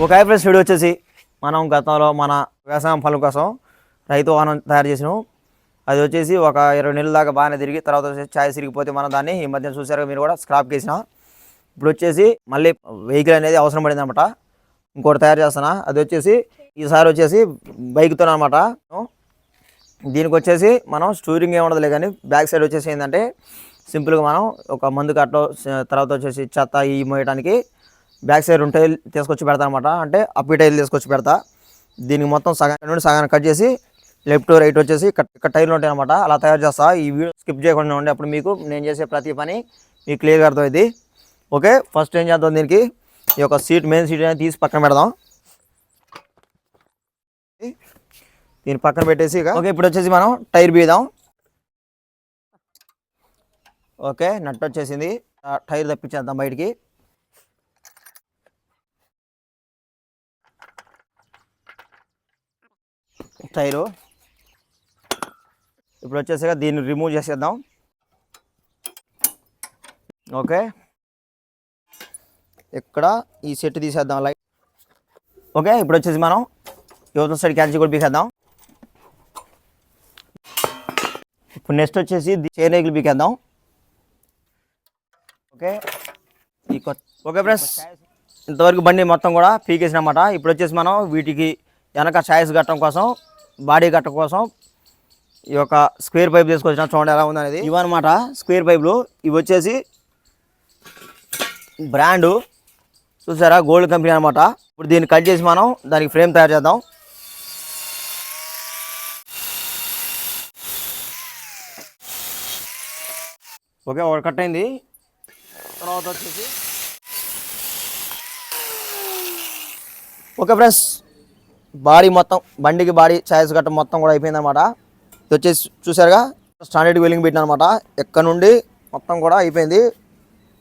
ఒక hybrid video వచ్చేసి మనం గతంలో మన వ్యవసాయం పనుల కోసం రైతు వాహనం తయారు చేసినాం. అది వచ్చేసి ఒక ఇరవై నెలల దాకా బాగానే తిరిగి తర్వాత వచ్చేసి ఛాయ్ సిరిగిపోతే మనం దాన్ని ఈ మధ్యన చూసారు మీరు కూడా స్క్రాప్ చేసిన ఇప్పుడు వచ్చేసి మళ్ళీ వెహికల్ అనేది అవసరం పడింది అనమాట ఇంకోటి తయారు చేస్తున్నా. అది వచ్చేసి ఈసారి వచ్చేసి బైక్తో అనమాట దీనికి వచ్చేసి మనం స్టూరింగ్ ఏమి ఉండదులే కానీ బ్యాక్ సైడ్ వచ్చేసి ఏంటంటే సింపుల్గా మనం ఒక మందు కట్టో స- తర్వాత వచ్చేసి చెత్త ఈ మోయడానికి బ్యాక్ సైడ్ రెండు టైల్ తీసుకొచ్చి పెడతా అనమాట అంటే అప్పి టైల్ తీసుకొచ్చి పెడతా. దీనికి మొత్తం సగం నుండి సగాన్ని కట్ చేసి లెఫ్ట్ రైట్ వచ్చేసి ఇక్కడ టైర్లు ఉంటాయి అనమాట అలా తయారు చేస్తా. ఈ వీడియో స్కిప్ చేయకుండా ఉండే అప్పుడు మీకు నేను చేసే ప్రతి పని మీకు క్లియర్గా అర్థమైంది ఓకే ఫస్ట్ ఏం చేద్దాం దీనికి? ఈ యొక్క సీట్ మెయిన్ సీట్ అనేది తీసి పక్కన పెడదాం. దీన్ని పక్కన పెట్టేసి ఇక ఓకే ఇప్పుడు వచ్చేసి మనం టైర్ బీదాం. ఓకే నట్ వచ్చేసింది. టైర్ తప్పించేద్దాం బయటికి. టైరు. ఇప్పుడు వచ్చేసి దీన్ని రిమూవ్ చేసేద్దాం. ఓకే. ఇక్కడ ఈ సెట్ తీసేద్దాం లైట్ ఓకే ఇప్పుడు వచ్చేసి మనం యువత సైడ్ క్యాన్సిల్ కూడా పీకేద్దాం. ఇప్పుడు నెక్స్ట్ వచ్చేసి చైన్ రేకులు పీకేద్దాం. ఓకే. ఈ కొత్త ఓకే ఫ్రెండ్స్ ఇంతవరకు బండి మొత్తం కూడా పీకేసినమాట. ఇప్పుడు వచ్చేసి మనం వీటికి వెనక ఛాయిస్ కట్టడం కోసం బాడీ కట్టడం కోసం ఈ యొక్క స్క్వేర్ పైప్ తీసుకొచ్చిన చూడండి ఎలా ఉందనేది. ఇవన్నమాట స్క్వేర్ పైపులు. ఇవి వచ్చేసి బ్రాండు. చూసారా? గోల్డ్ కంపెనీ అనమాట ఇప్పుడు దీన్ని కట్ చేసి మనం దానికి ఫ్రేమ్ తయారు చేద్దాం. ఓకే ఒకటి కట్ అయింది. తర్వాత వచ్చేసి ఓకే ఫ్రెండ్స్ బాడీ మొత్తం బండికి బాడీ సైజ్ గట్ట మొత్తం కూడా అయిపోయిందనమాట ఇది వచ్చేసి చూసారుగా స్టాండర్డ్ వెలింగ్ పెట్టిన అనమాట ఎక్కడ నుండి మొత్తం కూడా అయిపోయింది.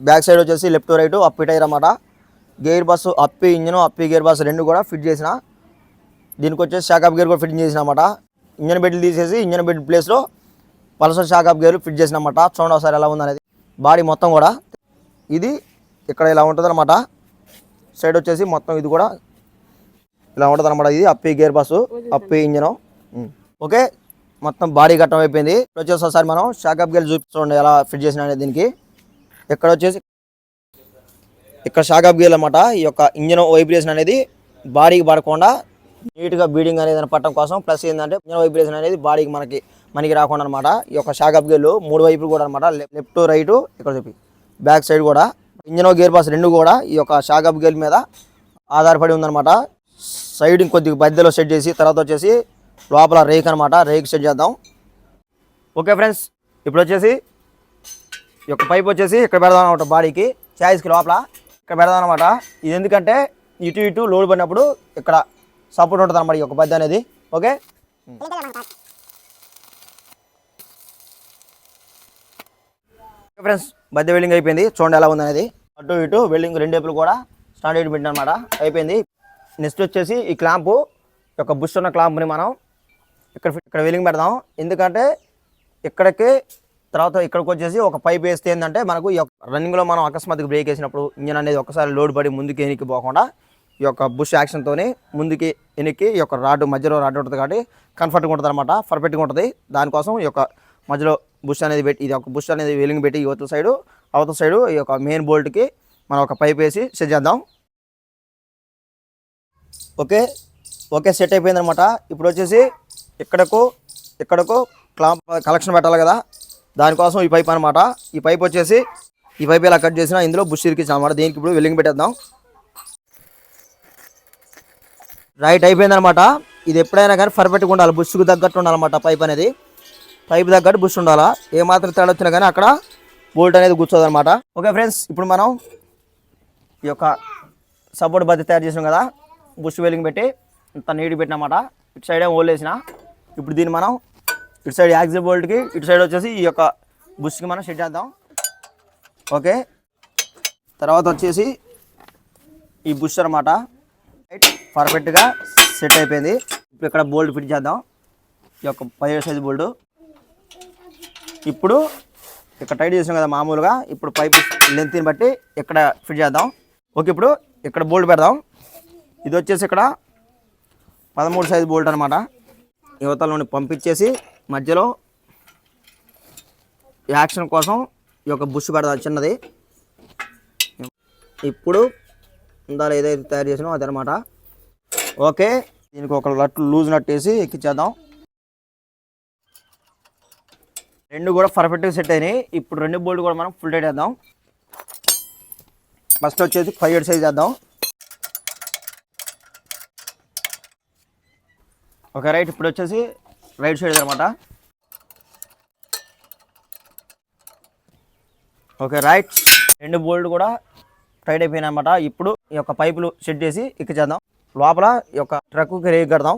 బ్యాక్ సైడ్ వచ్చేసి లెఫ్ట్ రైట్ అప్పి టైర్ అనమాట గేర్ బస్సు అప్పి ఇంజిన్ అప్పి గేర్ బస్సు రెండు కూడా ఫిట్ చేసిన. దీనికి వచ్చేసి షాకప్ గేర్ కూడా ఫిట్ చేసిన అనమాట ఇంజన్ బెడ్లు తీసేసి ఇంజన్ బెడ్ ప్లేస్లో Pulsar shock up gear fit చేసిన అనమాట చూడండి ఒకసారి ఎలా ఉందనేది. బాడీ మొత్తం కూడా ఇది ఇక్కడ ఇలా ఉంటుంది అనమాట సైడ్ వచ్చేసి మొత్తం ఇది కూడా ఇలా ఉంటుంది అనమాట ఇది అప్పి గేర్ బస్సు అప్పి ఇంజన్. ఓకే మొత్తం బాడీ గట్టం అయిపోయింది. ఇప్పుడు వచ్చేసి ఒకసారి మనం షాకప్ గేర్ చూపిస్తుండే ఎలా ఫిట్ చేసిన అనేది దీనికి. ఇక్కడ వచ్చేసి ఇక్కడ షాకప్ గేర్ అనమాట ఈ యొక్క ఇంజన్ వైబ్రేషన్ అనేది బాడీకి పడకుండా నీట్గా బీడింగ్ అనేది పట్టడం కోసం ప్లస్ ఏంటంటే ఇంజన్ వైబ్రేషన్ అనేది బాడీకి మనకి మనకి రాకుండా అనమాట ఈ యొక్క షాకప్ గేర్లు మూడు వైపులు కూడా అనమాట లెఫ్ట్ రైట్ ఇక్కడ చెప్పి బ్యాక్ సైడ్ కూడా ఇంజన్ గేర్ బాస్ రెండు కూడా ఈ యొక్క షాకప్ గేర్ మీద ఆధారపడి ఉందన్నమాట. సైడ్ కొద్దిగా మధ్యలో సెట్ చేసి తర్వాత వచ్చేసి లోపల రేక్ అనమాట రేక్ సెట్ చేద్దాం. ఓకే ఫ్రెండ్స్ ఇప్పుడు వచ్చేసి ఈ యొక్క పైప్ వచ్చేసి ఇక్కడ పెడదాం అనమాట బాడీకి. ఛాయిస్కి లోపల ఇక్కడ పెడదాం అనమాట ఇది ఎందుకంటే ఇటు ఇటు లోడ్ పడినప్పుడు ఇక్కడ సపోర్ట్ ఉంటుంది అనమాట ఈ యొక్క పద్ద అనేది. ఓకే? ఫ్రెండ్స్ మధ్య వెల్డింగ్ అయిపోయింది. చూడండి ఎలా ఉంది అటు ఇటు వెల్డింగ్ రెండు వైపులు కూడా స్టాండర్డ్ పెట్టిన అనమాట అయిపోయింది. నెక్స్ట్ వచ్చేసి ఈ క్లాంపు యొక్క బుష్ ఉన్న క్లాంప్ని మనం ఇక్కడ ఇక్కడ వెల్డింగ్ పెడదాం. ఎందుకంటే ఇక్కడికి తర్వాత ఇక్కడికి వచ్చేసి ఒక పైప్ వేస్తే ఏంటంటే మనకు ఈ యొక్క రన్నింగ్లో మనం అకస్మాత్తుగా బ్రేక్ వేసినప్పుడు ఇంజన్ అనేది ఒకసారి లోడ్ పడి ముందుకు ఎనికి పోకుండా ఈ యొక్క బుష్ యాక్షన్తోనే ముందుకి ఎనికి ఈ యొక్క రాడ్ మధ్యలో రాడ్ ఉంటుంది కాబట్టి కంఫర్ట్గా ఉంటుంది అనమాట పర్ఫెక్ట్గా ఉంటుంది. దానికోసం ఈ యొక్క మధ్యలో బుష్ అనేది పెట్టి ఇది ఒక బుష్ అనేది వెలింగ్ పెట్టి యువతల సైడు అవతల సైడు ఈ యొక్క మెయిన్ బోల్ట్కి మనం ఒక పైప్ వేసి సెట్ చేద్దాం. ఓకే? ఓకే సెట్ అయిపోయింది అనమాట ఇప్పుడు వచ్చేసి ఇక్కడకు ఇక్కడకు క్లాంప్ కలెక్షన్ పెట్టాలి కదా. దానికోసం ఈ పైప్ అనమాట ఈ పైప్ వచ్చేసి ఈ పైప్ ఇలా కట్ చేసిన ఇందులో బుష్ ఇరికించిన అనమాట దీనికి ఇప్పుడు వెల్లింగ్ పెట్టేద్దాం. రైట్ అయిపోయింది అనమాట ఇది ఎప్పుడైనా కానీ పర్ఫెక్ట్గా ఉండాలి బుష్కు తగ్గట్టు ఉండాలన్నమాట పైప్ అనేది. పైప్ తగ్గట్టు బుష్ ఉండాలా? ఏ మాత్రం తేడా వచ్చినా కానీ అక్కడ బోల్ట్ అనేది కూర్చోదు అనమాట ఓకే ఫ్రెండ్స్ ఇప్పుడు మనం ఈ యొక్క సపోర్ట్ బద్ద తయారు చేసాం కదా బుష్ వెలింగ్ పెట్టి ఇంత నీటి పెట్టినమాట. ఇటు సైడ్ ఏమో వేసిన ఇప్పుడు దీన్ని మనం ఇటు సైడ్ యాక్సిల్ బోల్ట్కి ఇటు సైడ్ వచ్చేసి ఈ యొక్క బుష్కి మనం సెట్ చేద్దాం. ఓకే తర్వాత వచ్చేసి ఈ బుష్ అనమాట పర్ఫెక్ట్గా సెట్ అయిపోయింది. ఇప్పుడు ఇక్కడ బోల్ట్ ఫిట్ చేద్దాం. ఈ యొక్క పదిహేడు సైజు బోల్ట్. ఇప్పుడు ఇక్కడ టైట్ చేసాం కదా మామూలుగా ఇప్పుడు పైప్ లెంత్ని బట్టి ఇక్కడ ఫిట్ చేద్దాం. ఓకే ఇప్పుడు ఇక్కడ బోల్ట్ పెడదాం. ఇది వచ్చేసి ఇక్కడ పదమూడు సైజు బోల్ట్ అనమాట యువతల నుండి పంపించేసి మధ్యలో యాక్షన్ కోసం ఈ యొక్క బుష్ పెడదాం చిన్నది. ఇప్పుడు ఇందాక ఏదైతే తయారు చేసినామో అదనమాట ఓకే దీనికి ఒక లట్టు లూజ్ నట్టేసి వేసి ఎక్కించేద్దాం రెండు కూడా పర్ఫెక్ట్గా సెట్ అయినాయి. ఇప్పుడు రెండు బోల్డ్ కూడా మనం ఫుల్ టైట్ చేద్దాం ఫస్ట్ వచ్చేసి ఫైవ్ ఎయిట్ సైజ్ చేద్దాం ఓకే రైట్ ఇప్పుడు వచ్చేసి రైట్ సైడ్ అనమాట ఓకే రైట్ రెండు బోల్డ్ కూడా టైట్ అయిపోయినాయి అనమాట ఇప్పుడు ఈ యొక్క పైపులు సెట్ చేసి ఎక్కించేద్దాం లోపల ఈ యొక్క ట్రక్కి రేగి కడదాం.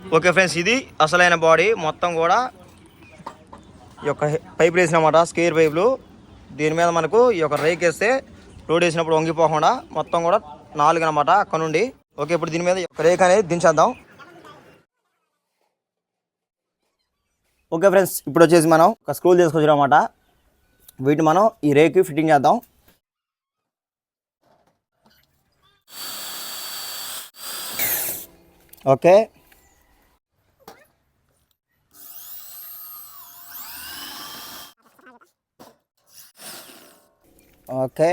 ఓకే ఫ్రెండ్స్ ఇది అసలైన బాడీ మొత్తం కూడా ఈ యొక్క పైపులు వేసినమాట స్క్వేర్ పైపులు. దీని మీద మనకు ఈ యొక్క రేక్ వేస్తే లోడ్ వేసినప్పుడు వంగిపోకుండా మొత్తం కూడా నాలుగు అనమాట అక్కడ నుండి ఓకే ఇప్పుడు దీని మీద యొక్క రేక్ అనేది దించేద్దాం. ఓకే ఫ్రెండ్స్ ఇప్పుడు వచ్చేసి మనం ఒక స్క్రూలు తీసుకొచ్చామన్నమాట. వీటిని మనం ఈ రేక్ ఫిట్టింగ్ చేద్దాం. Okay okay.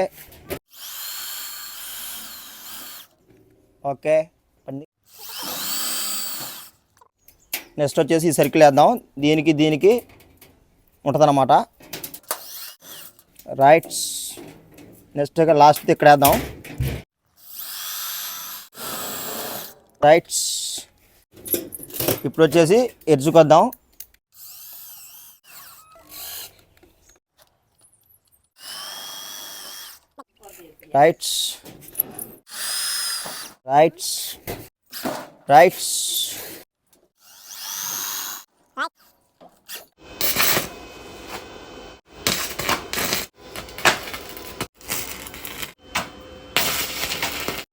ఓకే. పండి. నెక్స్ట్ వచ్చేసి ఈ సర్కిల్ వేద్దాం. దీనికి దీనికి ఉంటుందన్నమాట. రైట్స్ నెక్స్ట్ లాస్ట్ ఇక్కడ వేద్దాం. రైట్స్ ఇప్పుడు వచ్చేసి ఎడ్జుకు రైట్స్ రైట్స్ రైట్స్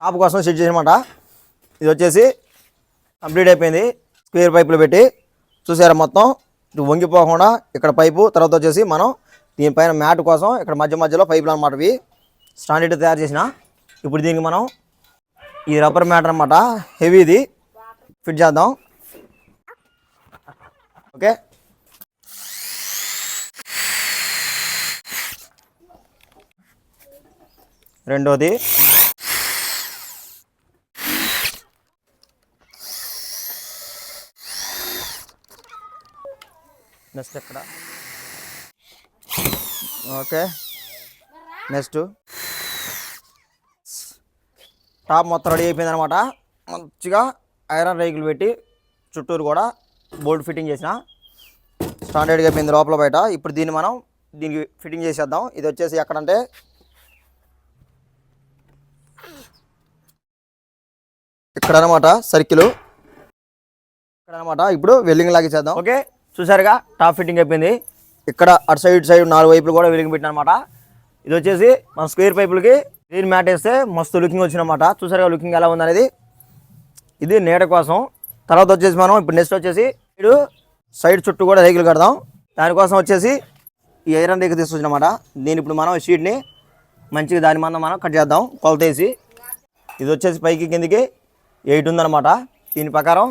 టాప్ కోసం సెట్ చేయనమాట ఇది వచ్చేసి కంప్లీట్ అయిపోయింది. స్క్వేర్ పైపులు పెట్టి చూసారా మొత్తం? ఇటు వంగిపోకుండా ఇక్కడ పైపు తర్వాత వచ్చేసి మనం దీనిపైన మ్యాట్ కోసం ఇక్కడ మధ్య మధ్యలో పైపులు అనమాట ఇవి. స్టాండర్డ్ తయారు చేసిన. ఇప్పుడు దీనికి మనం ఈ రబ్బర్ మ్యాటర్ అనమాట హెవీది. ఫిట్ చేద్దాం. ఓకే. రెండోది. నెక్స్ట్ ఎక్కడ? ఓకే. నెక్స్ట్ టాప్ మొత్తం రెడీ అయిపోయింది అనమాట మంచిగా ఐరన్ రేకులు పెట్టి చుట్టూరు కూడా బోల్ట్ ఫిట్టింగ్ చేసిన. స్టాండర్డ్గా అయిపోయింది లోపల బయట. ఇప్పుడు దీన్ని మనం దీనికి ఫిట్టింగ్ చేసేద్దాం. ఇది వచ్చేసి ఎక్కడంటే ఇక్కడ అనమాట సర్కిల్. ఇక్కడ అనమాట ఇప్పుడు వెల్డింగ్ లాగా చేద్దాం. ఓకే చూసారుగా టాప్ ఫిట్టింగ్ అయిపోయింది. ఇక్కడ అటు సైడ్ సైడ్ నాలుగు వైపులు కూడా వెలింగ్ పెట్టిన అనమాట ఇది వచ్చేసి మన స్క్వేర్ పైపులకి గ్రీన్ మ్యాట్ వేస్తే మస్తు లుకింగ్ వచ్చినమాట చూసారుగా లుకింగ్ ఎలా ఉందనేది? ఇది నీడ కోసం. తర్వాత వచ్చేసి మనం ఇప్పుడు నెక్స్ట్ వచ్చేసి ఇటు సైడ్ చుట్టూ కూడా రేకులు కడదాం. దానికోసం వచ్చేసి ఈ ఐరన్ రేకు తీసుకొచ్చినమాట. దీని ఇప్పుడు మనం ఈ షీట్ని మంచిగా దాని మందం మనం కట్ చేద్దాం. కొలత వేసి. ఇది వచ్చేసి పైకి కిందికి ఎయిట్ ఉందన్నమాట. దీని ప్రకారం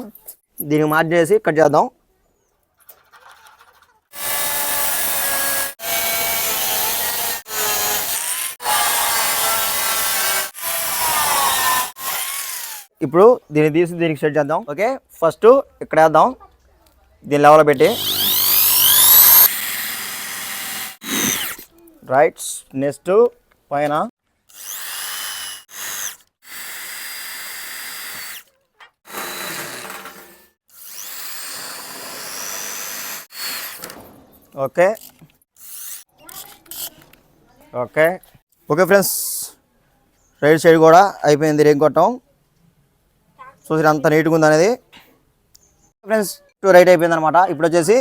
దీనికి మార్జిన్ చేసి కట్ చేద్దాం. ఇప్పుడు దీన్ని తీసి దీనికి సెట్ చేద్దాం. ఓకే? ఫస్ట్ ఇక్కడ వేద్దాం. దీని లెవెల్ పెట్టి. రైట్ నెక్స్ట్ పైన. Okay? Okay? Okay friends right side కూడా అయిపోయింది రేగు కొట్టం చూసి అంత నీట్గా ఉంది అనేది. ఫ్రెండ్స్ టూ రైట్ అయిపోయింది అనమాట ఇప్పుడు వచ్చేసి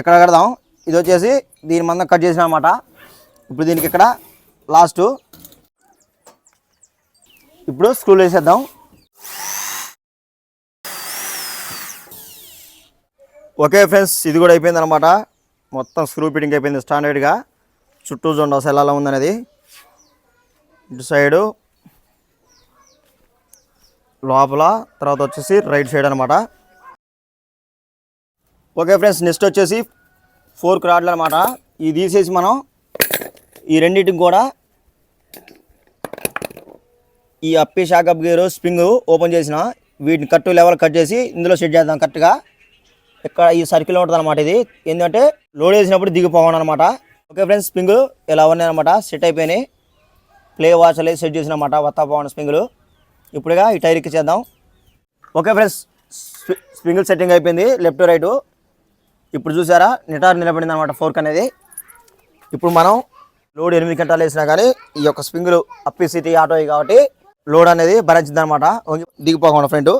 ఎక్కడ కడదాం? ఇది వచ్చేసి దీని మందం కట్ చేసిన అనమాట ఇప్పుడు దీనికి ఇక్కడ లాస్ట్ ఇప్పుడు స్క్రూలు వేసేద్దాం. ఓకే ఫ్రెండ్స్ ఇది కూడా అయిపోయింది అనమాట మొత్తం స్క్రూ ఫిట్టింగ్ అయిపోయింది స్టాండర్డ్గా చుట్టూ చూడండి అసలు ఎలా ఉందనేది. ఇటు సైడు లోపల తర్వాత వచ్చేసి రైట్ సైడ్ అనమాట ఓకే ఫ్రెండ్స్ నెక్స్ట్ వచ్చేసి ఫోర్క్ రాడ్లు అనమాట ఇది తీసేసి మనం ఈ రెండింటికి కూడా ఈ అప్పి shock up gear spring open చేసిన వీటిని కట్టు లెవెల్ కట్ చేసి ఇందులో సెట్ చేద్దాం కరెక్ట్గా. ఇక్కడ ఈ సర్కిల్ ఉంటుంది అనమాట ఇది. ఏంటంటే లోడ్ వేసినప్పుడు దిగిపోవడం అనమాట ఓకే ఫ్రెండ్స్ స్ప్రింగ్ ఇలా ఉన్నాయి అనమాట సెట్ అయిపోయినాయి. ప్లే వాచ్ అనేది సెట్ చేసిన అనమాట వత్తా పోవడం స్ప్రింగులు. ఇప్పుడుగా ఈ టైర్ చేద్దాం. ఓకే ఫ్రెండ్స్ స్ప్రింగిల్ సెట్టింగ్ అయిపోయింది లెఫ్ట్ రైట్. ఇప్పుడు చూసారా నిటార్ నిలబడింది అనమాట ఫోర్క్ అనేది. ఇప్పుడు మనం లోడ్ ఎనిమిది గంటలు వేసినా కానీ ఈ యొక్క స్ప్రింగులు అప్పి సిటీ ఆటో కాబట్టి లోడ్ అనేది భరించింది అనమాట దిగిపోకుండా ఫ్రంట్.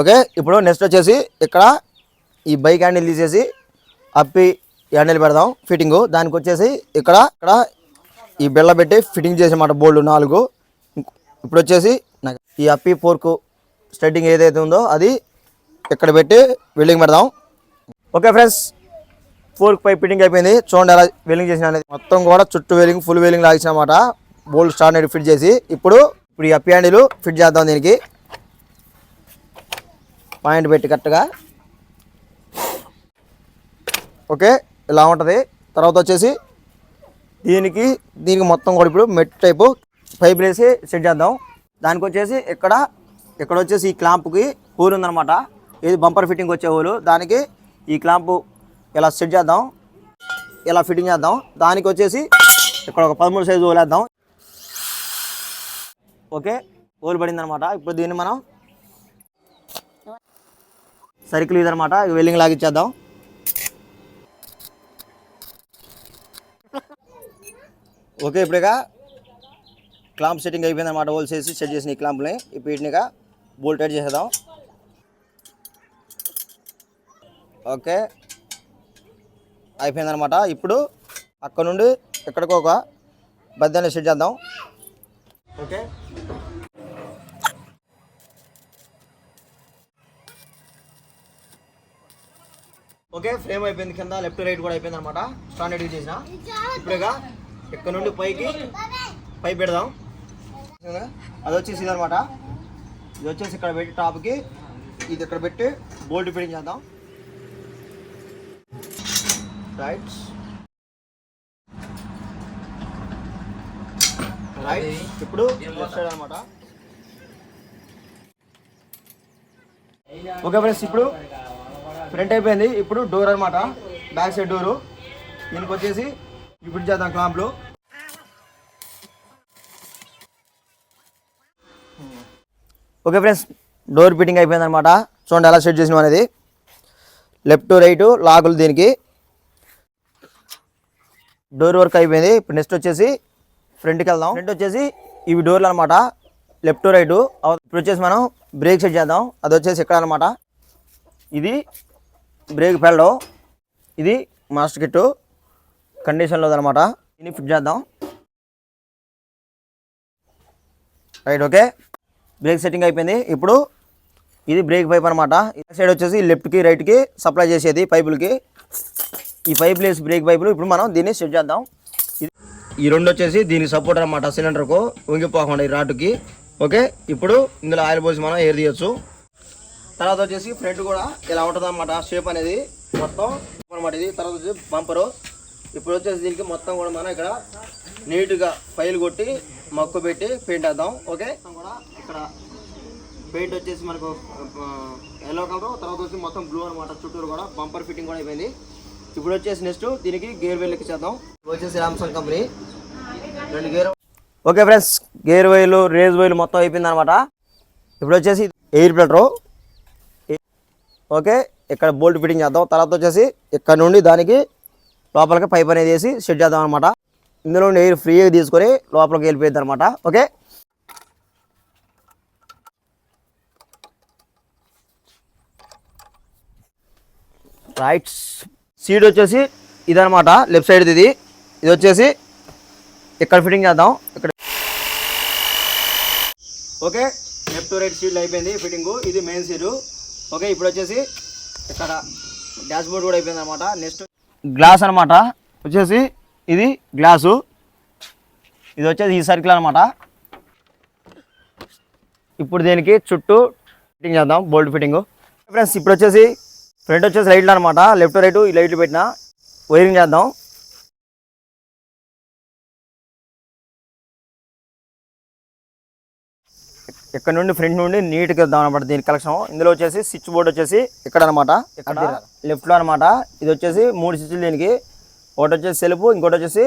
ఓకే ఇప్పుడు నెక్స్ట్ వచ్చేసి ఇక్కడ ఈ బైక్ హ్యాండిల్ తీసేసి అప్పి హ్యాండిల్ పెడదాం ఫిట్టింగ్. దానికి వచ్చేసి ఇక్కడ ఇక్కడ ఈ బెల్ల పెట్టి ఫిట్టింగ్ చేసేమాట బోల్డ్ నాలుగు. ఇప్పుడు వచ్చేసి నాకు ఈ అప్పి ఫోర్క్ స్టెడ్డింగ్ ఏదైతే ఉందో అది ఇక్కడ పెట్టి వెల్డింగ్ పెడదాం. ఓకే ఫ్రెండ్స్ ఫోర్క్ పై ఫిట్టింగ్ అయిపోయింది. చూడండి ఎలా వెల్డింగ్ చేసిన అనేది. మొత్తం కూడా చుట్టూ వెల్డింగ్ ఫుల్ వెల్డింగ్ లాగించినమాట. బోల్డ్ స్టార్ ఫిట్ చేసి ఇప్పుడు ఇప్పుడు ఈ అప్పి హ్యాండిలు ఫిట్ చేద్దాం దీనికి. పాయింట్ పెట్టి కరెక్ట్గా. ఓకే ఇలా ఉంటుంది. తర్వాత వచ్చేసి దీనికి దీనికి మొత్తం కూడా ఇప్పుడు మెట్ టైపు పైప్ వేసి సెట్ చేద్దాం. దానికి వచ్చేసి ఇక్కడ ఇక్కడ వచ్చేసి ఈ క్లాంప్కి హోల్ ఉందనమాట ఇది బంపర్ ఫిట్టింగ్ వచ్చే హోలు. దానికి ఈ క్లాంపు ఇలా సెట్ చేద్దాం. ఇలా ఫిట్టింగ్ చేద్దాం. దానికి వచ్చేసి ఇక్కడ ఒక పదమూడు సైజు హోల్ వేద్దాం. ఓకే హోల్ పడింది అనమాట ఇప్పుడు దీన్ని మనం సర్కిల్ ఇదనమాట వెల్లింగ్ లాగిచ్చేద్దాం ఓకే ఇప్పుడుగా క్లాంప్ సెట్టింగ్ అయిపోయింది అనమాట హోల్స్ వేసి సెట్ చేసిన ఈ క్లాంప్ని. ఇప్పుడు వీటినిగా బోల్ట్ టైట్ చేసేద్దాం. ఓకే. అయిపోయింది అనమాట ఇప్పుడు అక్కడ నుండి ఎక్కడికో ఒక బద్దెని సెట్ చేద్దాం. ఓకే. ఓకే ఫ్రేమ్ అయిపోయింది కింద. లెఫ్ట్ రైట్ కూడా అయిపోయింది అనమాట స్టాండర్డ్ చేసిన. ఇప్పుడుగా ఇక్కడ నుండి పైకి పై పెడదాం. అది వచ్చేసి ఇది అనమాట ఇది వచ్చేసి ఇక్కడ పెట్టి టాప్కి ఇది ఇక్కడ పెట్టి బోల్ట్ ఫిట్టింగ్ చేద్దాం. రైట్ రైట్ ఇప్పుడు లెఫ్ట్ సైడ్ అనమాట ఓకే ఫ్రెండ్స్ ఇప్పుడు ఫ్రంట్ అయిపోయింది. ఇప్పుడు డోర్ అనమాట బ్యాక్ సైడ్ డోరు దీనికి వచ్చేసి ఇప్పుడు చేద్దాం క్లాంప్లో ఓకే ఫ్రెండ్స్ డోర్ ఫిట్టింగ్ అయిపోయింది అనమాట చూడండి ఎలా సెట్ చేసినాం అనేది. లెఫ్ట్ రైట్ లాగులు దీనికి. డోర్ వర్క్ అయిపోయింది. ఇప్పుడు నెక్స్ట్ వచ్చేసి ఫ్రంట్కి వెళ్దాం. ఫ్రంట్ వచ్చేసి ఇవి డోర్లు అనమాట లెఫ్ట్ రైట్. ఇప్పుడు వచ్చేసి మనం బ్రేక్ సెట్ చేద్దాం. అది వచ్చేసి ఇక్కడ అనమాట ఇది బ్రేక్ పెళ్ళం ఇది మాస్టర్ కిట్ కండిషన్లో అనమాట దీన్ని ఫిట్ చేద్దాం. Right okay. బ్రేక్ సెట్టింగ్ అయిపోయింది. ఇప్పుడు ఇది బ్రేక్ పైప్ అనమాట సైడ్ వచ్చేసి లెఫ్ట్కి రైట్కి సప్లై చేసేది పైపులకి ఈ పైప్ లేసి బ్రేక్ పైపులు ఇప్పుడు మనం దీన్ని సెట్ చేద్దాం. ఇది- ఈ రెండు వచ్చేసి దీనికి సపోర్ట్ అనమాట సిలిండర్కు ఉంగిపోకుండా ఈ రాటుకి ఓకే? ఇప్పుడు ఇందులో ఆయిల్ పోసి మనం ఎయిర్ తీయచ్చు. తర్వాత వచ్చేసి ఫ్రంట్ కూడా ఇలా ఉంటుంది అనమాట షేప్ అనేది మొత్తం అనమాట ఇది. తర్వాత వచ్చేసి బంపరు. ఇప్పుడు వచ్చేసి దీనికి మొత్తం కూడా మనం ఇక్కడ నీట్గా ఫైల్ కొట్టి మక్కు పెట్టి పెయింట్ వేద్దాం ఓకే కూడా ఇక్కడ పెయింట్ వచ్చేసి మనకు ఎల్లో కలర్ తర్వాత వచ్చి మొత్తం బ్లూ అనమాట చుట్టూరు కూడా బంపర్ ఫిట్టింగ్ కూడా అయిపోయింది. ఇప్పుడు వచ్చేసి నెక్స్ట్ దీనికి గేర్ వైల్ చేద్దాం. ఇది వచ్చేసి రామ్సంగ్ కంపెనీ రెండు gear okay friends gear wheel raise wheel మొత్తం అయిపోయింది అనమాట ఇప్పుడు వచ్చేసి ఎయిర్ ఫిల్టరు ఓకే ఇక్కడ బోల్ట్ ఫిట్టింగ్ చేద్దాం. తర్వాత వచ్చేసి ఇక్కడ నుండి దానికి లోపలికి పైప్ అనేది వేసి సెట్ చేద్దాం అనమాట ఇందులో ఎయిర్ ఫ్రీగా తీసుకొని లోపలికి వెళ్ళిపోయింది అనమాట ఓకే రైట్ సీడ్ వచ్చేసి ఇదనమాట లెఫ్ట్ సైడ్ ఇది. ఇది వచ్చేసి ఇక్కడ ఫిట్టింగ్ చేద్దాం. ఇక్కడ ఓకే లెఫ్ట్ రైట్ సీడ్లు అయిపోయింది ఫిట్టింగ్ ఇది మెయిన్ సీడు ఓకే ఇప్పుడు వచ్చేసి ఇక్కడ డాష్ బోర్డ్ కూడా అయిపోయింది అనమాట నెక్స్ట్ గ్లాస్ అనమాట వచ్చేసి ఇది గ్లాసు. ఇది వచ్చేసి ఈ సర్కిల్ అనమాట ఇప్పుడు దీనికి చుట్టూ ఫిట్టింగ్ చేద్దాం బోల్ట్ ఫిట్టింగ్. ఫ్రెండ్స్ ఇప్పుడు వచ్చేసి ఫ్రంట్ వచ్చేసి లైట్లు అనమాట లెఫ్ట్ రైట్ ఈ లైట్లు పెట్టిన వైరింగ్ చేద్దాం. ఇక్కడ నుండి ఫ్రంట్ నుండి నీట్గా ఇద్దాం అనమాట దీని కలెక్షన్. ఇందులో వచ్చేసి స్విచ్ బోర్డ్ వచ్చేసి ఇక్కడ అనమాట ఇక్కడ లెఫ్ట్లో అనమాట ఇది వచ్చేసి మూడు స్విచ్లు దీనికి. ఒకటి వచ్చేసి సెల్ఫ్ ఇంకోటి వచ్చేసి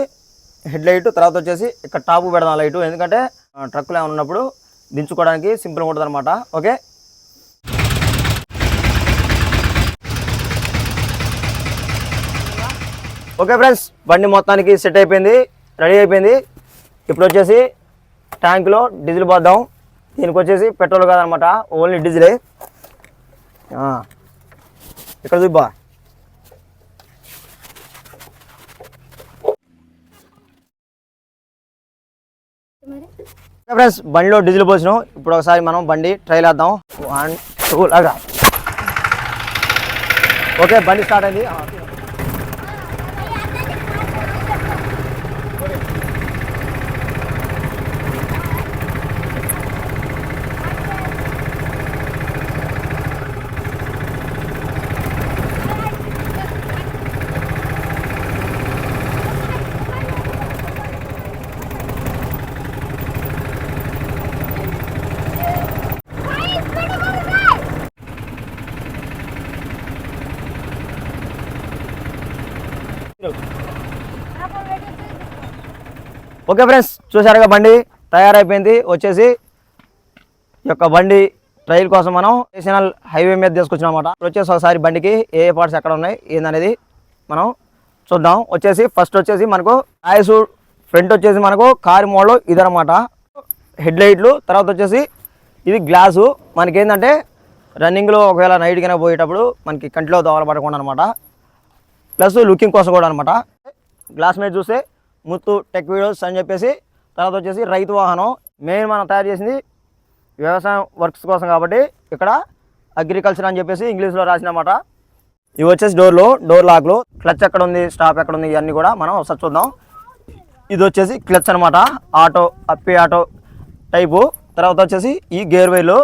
హెడ్ లైట్ తర్వాత వచ్చేసి ఇక్కడ టాపు పెడదాం లైట్. ఎందుకంటే ట్రక్కులు ఏమైనా ఉన్నప్పుడు దించుకోవడానికి సింపుల్గా ఉంటుంది అనమాట ఓకే? ఓకే ఫ్రెండ్స్ బండి మొత్తానికి సెట్ అయిపోయింది రెడీ అయిపోయింది. ఇప్పుడు వచ్చేసి ట్యాంక్లో డీజిల్ పోద్దాం దీనికి వచ్చేసి పెట్రోల్ కాదనమాట ఓన్లీ డీజిలే. ఇక్కడ చూబ్బా ఫ్రెండ్స్ బండిలో డీజిల్ పోసినాం. ఇప్పుడు ఒకసారి మనం బండి ట్రైల్ వేద్దాం. వన్ టూ లాగా. ఓకే బండి స్టార్ట్ అయింది. ఓకే ఫ్రెండ్స్ చూసారుగా బండి తయారైపోయింది. వచ్చేసి ఈ యొక్క బండి ట్రైల్ కోసం మనం నేషనల్ హైవే మీద తీసుకొచ్చినమాట వచ్చేసి ఒకసారి బండికి ఏ ఏ పార్ట్స్ ఎక్కడ ఉన్నాయి ఏందనేది మనం చూద్దాం. వచ్చేసి ఫస్ట్ వచ్చేసి మనకు టైర్స్ ఫ్రంట్ వచ్చేసి మనకు కారు మోడల్ ఇదనమాట హెడ్ లైట్లు తర్వాత వచ్చేసి ఇది గ్లాసు మనకి ఏంటంటే రన్నింగ్లో ఒకవేళ నైట్ కన్నా పోయేటప్పుడు మనకి కంటిలో దోవలు పడకుండా అనమాట ప్లస్ లుకింగ్ కోసం కూడా అనమాట గ్లాస్ మీద చూస్తే ముత్తు టెక్ వీడియోస్ అని చెప్పేసి తర్వాత వచ్చేసి రైతు వాహనం. మెయిన్ మనం తయారు చేసింది వ్యవసాయం వర్క్స్ కోసం కాబట్టి ఇక్కడ అగ్రికల్చర్ అని చెప్పేసి ఇంగ్లీష్లో రాసినమాట. ఇవి వచ్చేసి డోర్లు డోర్ లాక్లు క్లచ్ ఎక్కడ ఉంది స్టాప్ ఎక్కడ ఉంది ఇవన్నీ కూడా మనం ఒకసారి చూద్దాం. ఇది వచ్చేసి క్లచ్ అనమాట ఆటో అప్పి ఆటో టైపు. తర్వాత వచ్చేసి ఈ గేర్ వైర్లు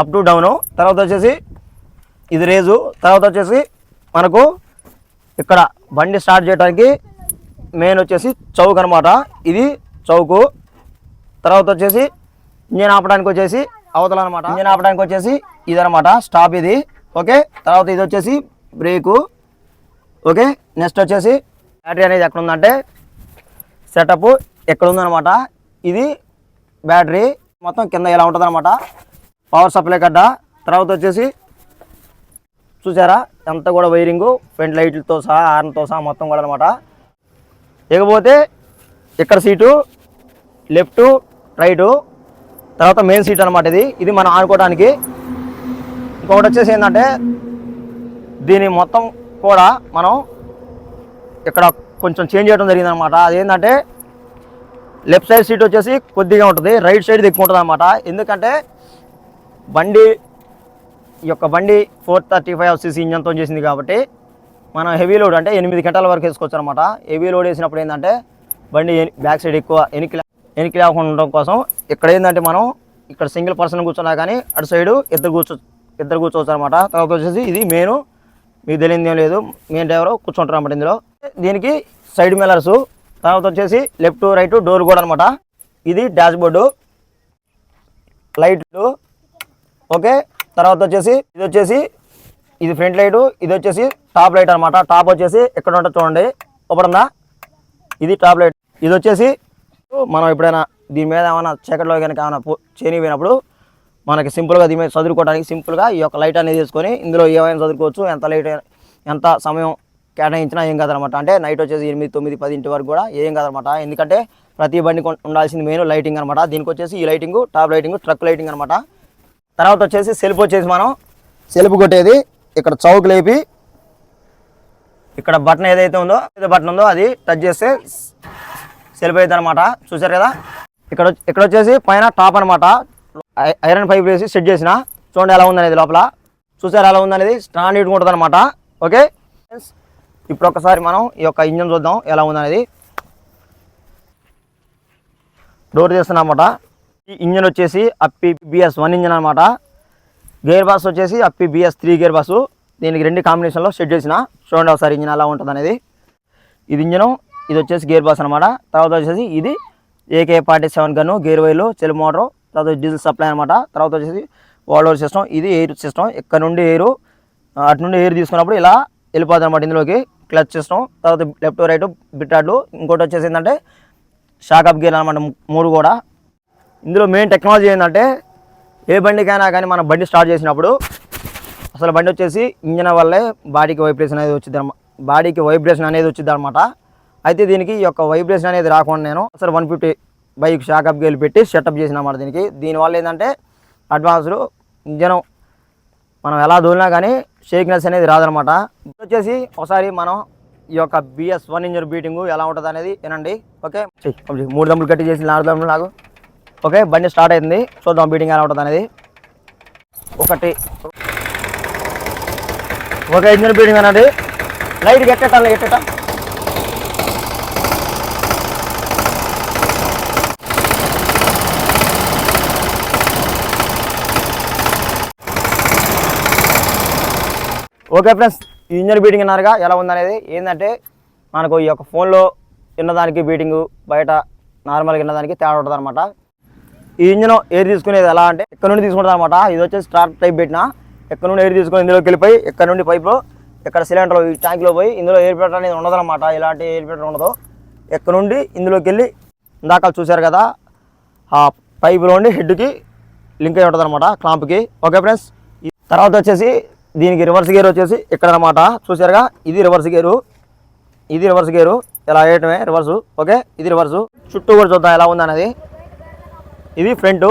అప్ టు డౌను తర్వాత వచ్చేసి ఇది రేజు. తర్వాత వచ్చేసి మనకు ఇక్కడ బండి స్టార్ట్ చేయడానికి మెయిన్ వచ్చేసి చౌక్ అనమాట ఇది చౌకు. తర్వాత వచ్చేసి ఇంజన్ ఆపడానికి వచ్చేసి అవతల అనమాట ఇంజన్ ఆపడానికి వచ్చేసి ఇది అనమాట స్టాప్ ఇది. ఓకే? తర్వాత ఇది వచ్చేసి బ్రేకు. ఓకే? నెక్స్ట్ వచ్చేసి బ్యాటరీ అనేది ఎక్కడ ఉందంటే సెటప్ ఎక్కడ ఉందనమాట ఇది బ్యాటరీ మొత్తం కింద ఎలా ఉంటుంది అనమాట పవర్ సప్లై కట్ట తర్వాత వచ్చేసి చూసారా? ఎంత కూడా వైరింగు ఫ్రంట్ లైట్లతో సహా ఆర్న్తో సహా మొత్తం కూడా అనమాట ఇకపోతే ఇక్కడ సీటు లెఫ్ట్ రైటు తర్వాత మెయిన్ సీట్ అనమాట ఇది. ఇది మనం ఆడుకోవడానికి ఇంకొకటి వచ్చేసి ఏంటంటే దీని మొత్తం కూడా మనం ఇక్కడ కొంచెం చేంజ్ చేయడం జరిగింది అనమాట అదేంటంటే లెఫ్ట్ సైడ్ సీట్ వచ్చేసి కొద్దిగా ఉంటుంది రైట్ సైడ్ ఎక్కువ ఉంటుంది అనమాట ఎందుకంటే బండి ఈ యొక్క బండి ఫోర్ థర్టీ ఫైవ్ సీసీ ఇంజన్తో చేసింది కాబట్టి మనం హెవీ లోడ్ అంటే ఎనిమిది గంటల వరకు వేసుకోవచ్చు అనమాట హెవీ లోడ్ వేసినప్పుడు ఏంటంటే బండి బ్యాక్ సైడ్ ఎక్కువ ఎనికి వెనక్కి లేకుండా ఉండడం కోసం ఇక్కడ ఏంటంటే మనం ఇక్కడ సింగిల్ పర్సన్ కూర్చున్నా కానీ అటు సైడు ఇద్దరు కూర్చో ఇద్దరు కూర్చోవచ్చు అనమాట తర్వాత వచ్చేసి ఇది మెయిన్ మీకు తెలియదు ఏం లేదు. మెయిన్ డ్రైవర్ కూర్చుంటారు అనమాట ఇందులో. దీనికి సైడ్ మిల్లర్స్ తర్వాత వచ్చేసి లెఫ్ట్ రైట్ డోర్ కూడా అనమాట ఇది డాష్ బోర్డు లైట్లు ఓకే తర్వాత వచ్చేసి ఇది వచ్చేసి ఇది ఫ్రంట్ లైట్ ఇది వచ్చేసి టాప్ లైట్ అనమాట టాప్ వచ్చేసి ఎక్కడ ఉంటుంది చూడండి. ఒకడుందా ఇది టాప్ లైట్. ఇది వచ్చేసి మనం ఎప్పుడైనా దీని మీద ఏమైనా చీకట్లో కనుక ఏమైనా పో- పోయినప్పుడు మనకి సింపుల్గా దీని మీద చదువుకోవడానికి సింపుల్గా ఈ యొక్క లైట్ అనేది తీసుకొని ఇందులో ఏమైనా చదువుకోవచ్చు ఎంత లైట్ ఎంత సమయం కేటాయించినా ఏం కాదనమాట అంటే నైట్ వచ్చేసి ఎనిమిది తొమ్మిది పది ఇంటి వరకు కూడా ఏం కాదనమాట ఎందుకంటే ప్రతి బండి ఉండాల్సింది మెయిన్ లైటింగ్ అనమాట దీనికి వచ్చేసి ఈ lighting top lighting truck lighting అనమాట తర్వాత వచ్చేసి సెల్ఫ్ వచ్చేసి మనం సెల్ఫ్ కొట్టేది ఇక్కడ చౌక్ లేపి ఇక్కడ బటన్ ఏదైతే ఉందో ఏదో బటన్ ఉందో అది టచ్ చేస్తే సెల్ఫ్ అవుతుంది అనమాట చూసారు కదా? ఇక్కడ ఇక్కడ వచ్చేసి పైన టాప్ అనమాట ఐరన్ పైప్ వేసి సెట్ చేసిన. చూడండి ఎలా ఉందనేది లోపల. చూసారు ఎలా ఉందనేది? స్టాండర్డ్ ఉంటుంది అనమాట ఓకే? ఇప్పుడు ఒకసారి మనం ఈ యొక్క ఇంజన్ చూద్దాం ఎలా ఉందనేది. డోర్ తీస్తున్నామన్నమాట ఈ ఇంజన్ వచ్చేసి అప్పి బిఎస్ వన్ ఇంజన్ అనమాట గేర్ బాస్ వచ్చేసి అప్పి బిఎస్ త్రీ గేర్ బాసు. దీనికి రెండు కాంబినేషన్లో సెట్ చేసిన. చూడండి ఒకసారి ఇంజిన్ ఎలా ఉంటుంది అనేది ఇది ఇంజను ఇది వచ్చేసి గేర్ బాస్ అనమాట తర్వాత వచ్చేసి ఇది AK forty seven gun gear wheel చెల్ మోటరు తర్వాత డీజిల్ సప్లై అనమాట తర్వాత వచ్చేసి వాల్డోర్ సిస్టమ్ ఇది ఎయిర్ సిస్టమ్ ఇక్కడ నుండి ఎయిర్ అటు నుండి ఎయిర్ తీసుకున్నప్పుడు ఇలా వెళ్ళిపోతుంది అనమాట ఇందులోకి. క్లచ్ సిస్టమ్ తర్వాత లెఫ్ట్ రైట్ బిట్టాడ్లు ఇంకోటి వచ్చేసి ఏంటంటే షాకప్ గేర్ అనమాట మూడు కూడా. ఇందులో మెయిన్ టెక్నాలజీ ఏంటంటే ఏ బండికైనా కానీ మనం బండి స్టార్ట్ చేసినప్పుడు అసలు బండి వచ్చేసి ఇంజన్ వల్లే బాడీకి వైబ్రేషన్ అనేది వచ్చింది బాడీకి వైబ్రేషన్ అనేది వచ్చింది అనమాట అయితే దీనికి ఈ యొక్క వైబ్రేషన్ అనేది రాకుండా నేను అసలు one fifty bike shock up గేలు పెట్టి సెటప్ చేసిన అన్నమాట దీనికి. దీనివల్ల ఏంటంటే అడ్వాన్స్డ్ ఇంజన్ మనం ఎలా దూలినా కానీ షేక్నెస్ అనేది రాదనమాట. వచ్చేసి ఒకసారి మనం ఈ యొక్క బిఎస్ వన్ ఇంజన్ బీటింగ్ ఎలా ఉంటుంది అనేది వినండి. ఓకే? మూడు దమ్ములు కట్టి చేసి నాలుగు దమ్ములు నాకు ఓకే బండి స్టార్ట్ అయింది. చూద్దాం బీటింగ్ ఎలా ఉంటుంది అనేది ఒకటి. ఒక ఇంజన్ బీటింగ్ అనేది లైట్ ఎట్టేటాలి ఎట్టేటా ఓకే ఫ్రెండ్స్ ఇంజన్ బీటింగ్ అన్నారుగా ఎలా ఉందనేది. ఏంటంటే మనకు ఈ యొక్క ఫోన్లో విన్నదానికి బీటింగు బయట నార్మల్గా విన్నదానికి తేడా ఉంటుంది అనమాట ఈ ఇంజన్ ఎయిర్ తీసుకునేది ఎలా అంటే ఎక్కడ నుండి తీసుకుంటుంది అనమాట ఇది వచ్చేసి స్టార్ట్ టైప్ పెట్టిన. ఎక్కడ నుండి ఎయిర్ తీసుకొని ఇందులోకి వెళ్ళిపోయి ఎక్కడ నుండి పైప్లో ఇక్కడ సిలిండర్ ఈ ట్యాంక్లో పోయి ఇందులో ఎయిర్ ఫిల్టర్ అనేది ఉండదు అనమాట ఇలాంటి ఎయిర్ ఫిల్టర్ ఉండదు. ఎక్కడ నుండి ఇందులోకి వెళ్ళి ఇందాక చూశారు కదా ఆ పైపులో ఉండి హెడ్కి లింక్ అయి ఉంటుంది అనమాట క్లాంప్కి ఓకే ఫ్రెండ్స్ తర్వాత వచ్చేసి దీనికి రివర్స్ గేర్ వచ్చేసి ఇక్కడ అనమాట చూసారుగా ఇది రివర్స్ గేరు ఇది రివర్స్ గేరు ఇలా వేయటమే? రివర్సు ఓకే ఇది రివర్సు చుట్టూ కూడా చూద్దాం ఎలా ఉందన్నది ఇది ఫ్రంట్.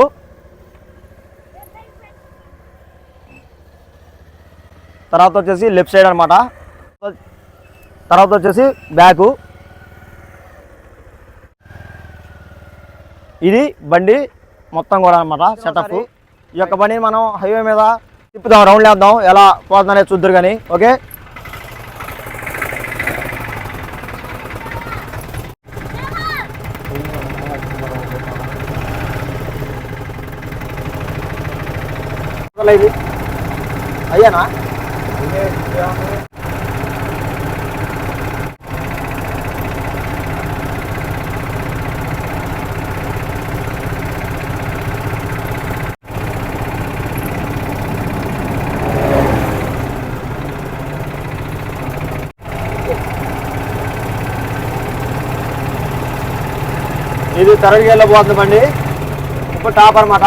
తర్వాత వచ్చేసి లెఫ్ట్ సైడ్ అనమాట తర్వాత వచ్చేసి బ్యాకు. ఇది బండి మొత్తం కూడా అనమాట సెటప్ ఈ యొక్క బండిని మనం హైవే మీద తిప్పుదాం రౌండ్ వేద్దాం ఎలా పోతుందనేది చూద్దరు కానీ ఓకే? ఇది అయ్యానా? ఇది తరగతి వెళ్ళబోతుందండి పోతుంది ఇప్పుడు టాప్ అనమాట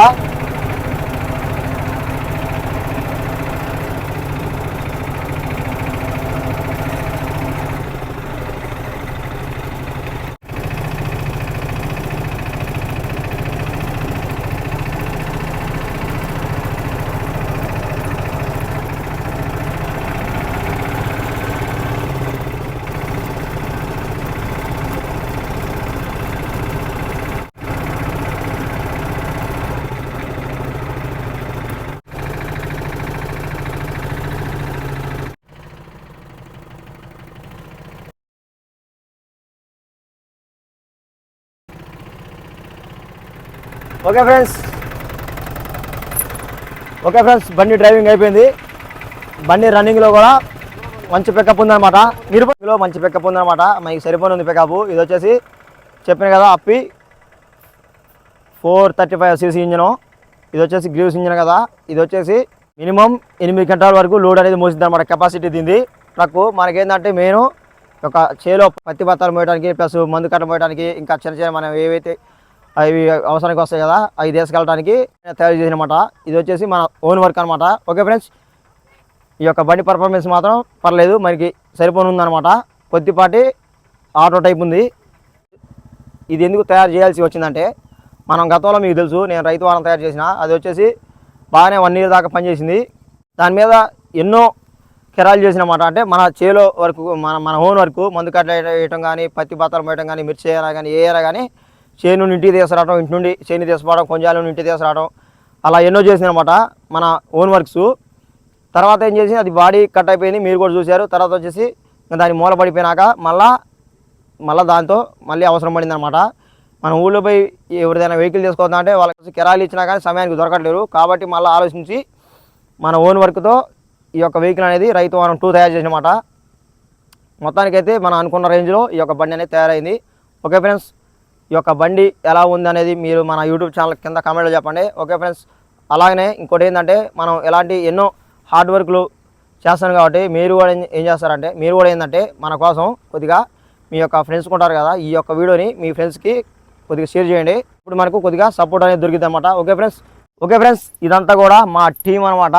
ఓకే ఫ్రెండ్స్. ఓకే ఫ్రెండ్స్ బండి డ్రైవింగ్ అయిపోయింది. బండి రన్నింగ్లో కూడా మంచి పికప్ ఉందన్నమాట. నిరుపతిలో మంచి పికప్ ఉందన్నమాట. మనకి సరిపోను ఉంది పికప్ ఇది వచ్చేసి చెప్పిన కదా అప్పి four thirty five CC engine. ఇది వచ్చేసి గ్రీవ్స్ ఇంజన్ కదా. ఇది వచ్చేసి మినిమం ఎనిమిది గంటల వరకు లోడ్ అనేది మోసింది అనమాట కెపాసిటీ దీంది. ట్రక్ మనకేంటంటే మెయిన్ ఒక చేలో పత్తి బత్తాలు మోయడానికి ప్లస్ మందు కట్ట మోయడానికి ఇంకా చిన్న చిన్న మనం ఏవైతే అవి అవసరానికి వస్తాయి కదా అవి తీసుకెళ్ళడానికి తయారు చేసినమాట. ఇది వచ్చేసి మన ఓన్ వర్క్ అనమాట ఓకే ఫ్రెండ్స్ ఈ యొక్క బండి పర్ఫార్మెన్స్ మాత్రం పర్లేదు మనకి సరిపోనుందనమాట కొద్దిపాటి ఆటో టైప్ ఉంది. ఇది ఎందుకు తయారు చేయాల్సి వచ్చిందంటే మనం గతంలో మీకు తెలుసు నేను రైతు వాహనం తయారు చేసిన అది వచ్చేసి బాగానే వన్ ఇయర్ దాకా పనిచేసింది. దాని మీద ఎన్నో కిరాలు చేసినమాట. అంటే మన చేలో వరకు మన మన ఓన్ వరకు మందు కట్ల వేయటం కానీ పత్తి బత్తాలు వేయటం కానీ మిర్చి వేయరా కానీ ఏ కానీ చేను నుండి ఇంటికి తీసుకురావడం ఇంటి నుండి చేను తీసుకురావడం కొంజాల నుండి ఇంటికి తీసుకురావడం అలా ఎన్నో చేసిందనమాట మన ఓన్ వర్క్స్ తర్వాత ఏం చేసి అది బాడీ కట్ అయిపోయింది మీరు కూడా చూశారు. తర్వాత వచ్చేసి దాని మూల పడిపోయినాక మళ్ళా మళ్ళీ దాంతో మళ్ళీ అవసరం పడింది అనమాట మన ఊళ్ళో పోయి ఎవరిదైనా వెహికల్ తీసుకొద్దాం అంటే వాళ్ళకి కిరాయిలు ఇచ్చినా కానీ సమయానికి దొరకట్లేరు కాబట్టి మళ్ళీ ఆలోచించి మన ఓన్ వర్క్తో ఈ యొక్క వెహికల్ అనేది రైతు మనం టూ తయారు చేసినమాట. మొత్తానికైతే మనం అనుకున్న రేంజ్లో ఈ యొక్క బండి అనేది తయారైంది. ఓకే ఫ్రెండ్స్ ఈ యొక్క బండి ఎలా ఉంది అనేది మీరు మన యూట్యూబ్ ఛానల్ కింద కామెంట్లో చెప్పండి. ఓకే ఫ్రెండ్స్ అలాగనే ఇంకోటి ఏంటంటే మనం ఎలాంటి ఎన్నో హార్డ్ వర్క్లు చేస్తాను కాబట్టి మీరు కూడా ఏం- ఏం చేస్తారంటే మీరు కూడా ఏంటంటే మన కోసం కొద్దిగా మీ యొక్క ఫ్రెండ్స్ ఉంటారు కదా ఈ యొక్క వీడియోని మీ ఫ్రెండ్స్కి కొద్దిగా షేర్ చేయండి. ఇప్పుడు మనకు కొద్దిగా సపోర్ట్ అనేది దొరికింది అనమాట ఓకే ఫ్రెండ్స్ ఓకే ఫ్రెండ్స్ ఇదంతా కూడా మా టీం అనమాట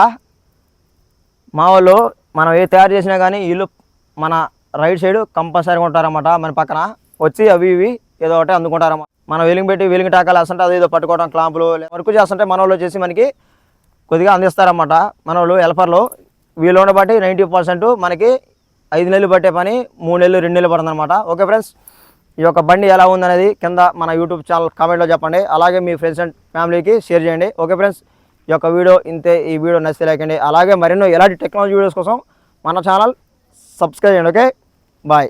మా వాళ్ళు మనం ఏ తయారు చేసినా కానీ వీళ్ళు మన రైట్ సైడ్ కంపల్సరీగా ఉంటారన్నమాట. మన పక్కన వచ్చి అవి ఇవి ఏదో ఒకటి అందుకుంటారు మనం వెలింగ్ పెట్టి వెలింగ్ టాకాలు వేస్తుంటే అది ఏదో పట్టుకోవడం క్లాంపులు వర్క్ చేస్తుంటే మన వాళ్ళు వచ్చేసి మనకి కొద్దిగా అందిస్తారన్నమాట. మన వాళ్ళు హెల్పర్లు వీళ్ళని బట్టి నైంటీ పర్సెంట్ మనకి ఐదు నెలలు పట్టే పని మూడు నెలలు రెండు నెలలు పడుతుందన్నమాట. ఓకే ఫ్రెండ్స్ ఈ యొక్క బండి ఎలా ఉందనేది కింద మన యూట్యూబ్ ఛానల్ కామెంట్లో చెప్పండి. అలాగే మీ ఫ్రెండ్స్ అండ్ ఫ్యామిలీకి షేర్ చేయండి. ఓకే ఫ్రెండ్స్ ఈ యొక్క వీడియో ఇంతే ఈ వీడియో నచ్చితే లేకండి అలాగే మరెన్నో ఎలాంటి టెక్నాలజీ వీడియోస్ కోసం మన ఛానల్ సబ్స్క్రైబ్ చేయండి. Okay bye